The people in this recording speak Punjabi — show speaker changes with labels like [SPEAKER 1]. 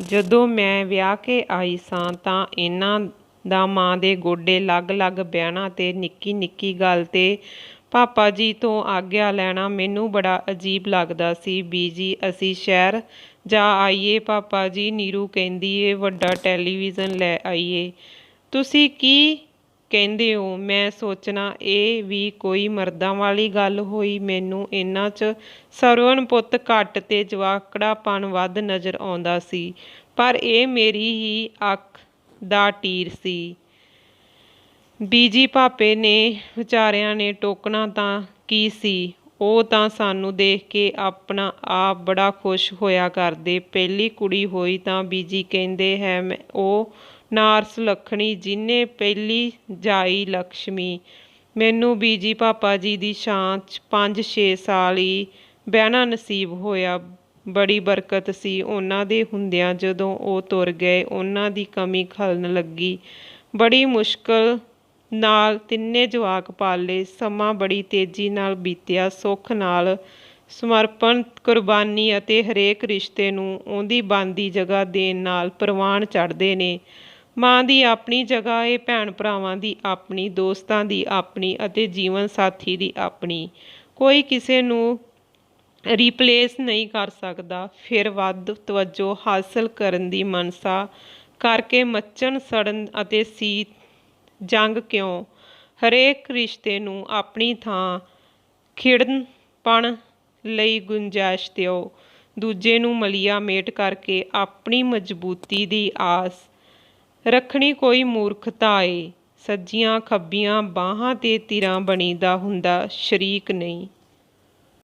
[SPEAKER 1] ਜਦੋਂ ਮੈਂ ਵਿਆਹ ਕੇ ਆਈ ਸਾਂ ਤਾਂ ਇਹਨਾਂ ਦਾ ਮਾਂ ਦੇ ਗੋਡੇ ਲੱਗ-ਲੱਗ ਬਹਿਣਾ ਤੇ ਨਿੱਕੀ-ਨਿੱਕੀ ਗੱਲ 'ਤੇ ਪਾਪਾ ਜੀ ਤੋਂ ਆਗਿਆ ਲੈਣਾ ਮੈਨੂੰ ਬੜਾ ਅਜੀਬ ਲੱਗਦਾ ਸੀ। ਬੀਜੀ ਅਸੀਂ ਸ਼ਹਿਰ ਜਾ ਆਈਏ, ਪਾਪਾ ਜੀ ਨੀਰੂ ਕਹਿੰਦੀ ਏ, ਵੱਡਾ ਟੈਲੀਵਿਜ਼ਨ ਲੈ ਆਈਏ। ਤੁਸੀਂ ਕੀ ਕਹਿੰਦੇ ਹੋ, ਮੈਂ ਸੋਚਣਾ ਇਹ ਵੀ ਕੋਈ ਮਰਦਾਂ ਵਾਲੀ ਗੱਲ ਹੋਈ। ਮੈਨੂੰ ਇਹਨਾਂ 'ਚ ਸਰਵਣ ਪੁੱਤ ਘੱਟ ਤੇ ਜਵਾਕੜਾਪਣ ਵੱਧ ਨਜ਼ਰ ਆਉਂਦਾ ਸੀ। ਪਰ ਇਹ ਮੇਰੀ ਹੀ ਅੱਖ ਦਾ ਟੀਰ ਸੀ। ਬੀਜੀ ਭਾਪੇ ਨੇ ਵਿਚਾਰਿਆਂ ਨੇ ਟੋਕਣਾ ਤਾਂ ਕੀ ਸੀ। ਉਹ ਤਾਂ ਸਾਨੂੰ ਦੇਖ ਕੇ ਆਪਣਾ ਆਪ ਬੜਾ ਖੁਸ਼ ਹੋਇਆ ਕਰਦੇ। ਪਹਿਲੀ ਕੁੜੀ ਹੋਈ ਤਾਂ ਬੀਜੀ ਕਹਿੰਦੇ ਹੈ ਉਹ ਨਾਰਸ ਸੁਲੱਖਣੀ ਜਿਹਨੇ ਪਹਿਲੀ ਜਾਈ ਲਕਸ਼ਮੀ। ਮੈਨੂੰ ਬੀਜੀ ਪਾਪਾ ਜੀ ਦੀ ਛਾਂ 'ਚ ਪੰਜ-ਛੇ ਸਾਲ ਹੀ ਬਹਿਣਾ ਨਸੀਬ ਹੋਇਆ। ਬੜੀ ਬਰਕਤ ਸੀ ਉਹਨਾਂ ਦੇ ਹੁੰਦਿਆਂ। ਜਦੋਂ ਉਹ ਤੁਰ ਗਏ ਉਹਨਾਂ ਦੀ ਕਮੀ ਖਲਣ ਲੱਗੀ। ਬੜੀ ਮੁਸ਼ਕਲ ਨਾਲ ਤਿੰਨੇ ਜਵਾਕ ਪਾਲੇ। ਸਮਾਂ ਬੜੀ ਤੇਜ਼ੀ ਨਾਲ ਬੀਤਿਆ। ਸੁੱਖ ਨਾਲ ਸਮਰਪਣ, ਕੁਰਬਾਨੀ ਅਤੇ ਹਰੇਕ ਰਿਸ਼ਤੇ ਨੂੰ ਉਹਦੀ ਬਣਦੀ ਜਗ੍ਹਾ ਦੇਣ ਨਾਲ ਪ੍ਰਵਾਨ ਚੜ੍ਹਦੇ ਨੇ। ਮਾਂ ਦੀ ਆਪਣੀ ਜਗ੍ਹਾ ਏ, ਭੈਣ-ਭਰਾਵਾਂ ਦੀ ਆਪਣੀ, ਦੋਸਤਾਂ ਦੀ ਆਪਣੀ ਅਤੇ ਜੀਵਨ ਸਾਥੀ ਦੀ ਆਪਣੀ। ਕੋਈ ਕਿਸੇ ਨੂੰ ਰਿਪਲੇਸ ਨਹੀਂ ਕਰ ਸਕਦਾ। ਫਿਰ ਵੱਧ ਤਵੱਜੋ ਹਾਸਲ ਕਰਨ ਦੀ ਮਨਸਾ ਕਰਕੇ ਮੱਚਣ, ਸੜਨ ਅਤੇ ਸੀ ਜੰਗ ਕਿਉਂ? ਹਰੇਕ ਰਿਸ਼ਤੇ ਨੂੰ ਆਪਣੀ ਥਾਂ ਖਿੜਨਪਣ ਲਈ ਗੁੰਜਾਇਸ਼ ਦਿਓ। ਦੂਜੇ ਨੂੰ ਮਲੀਆ ਮੇਟ ਕਰਕੇ ਆਪਣੀ ਮਜ਼ਬੂਤੀ ਦੀ ਆਸ ਰੱਖਣੀ ਕੋਈ ਮੂਰਖਤਾ ਏ। ਸੱਜੀਆਂ-ਖੱਬੀਆਂ ਬਾਹਾਂ ਤੇ ਤੀਰਾਂ ਬਣੀਦਾ ਹੁੰਦਾ, ਸ਼ਰੀਕ ਨਹੀਂ।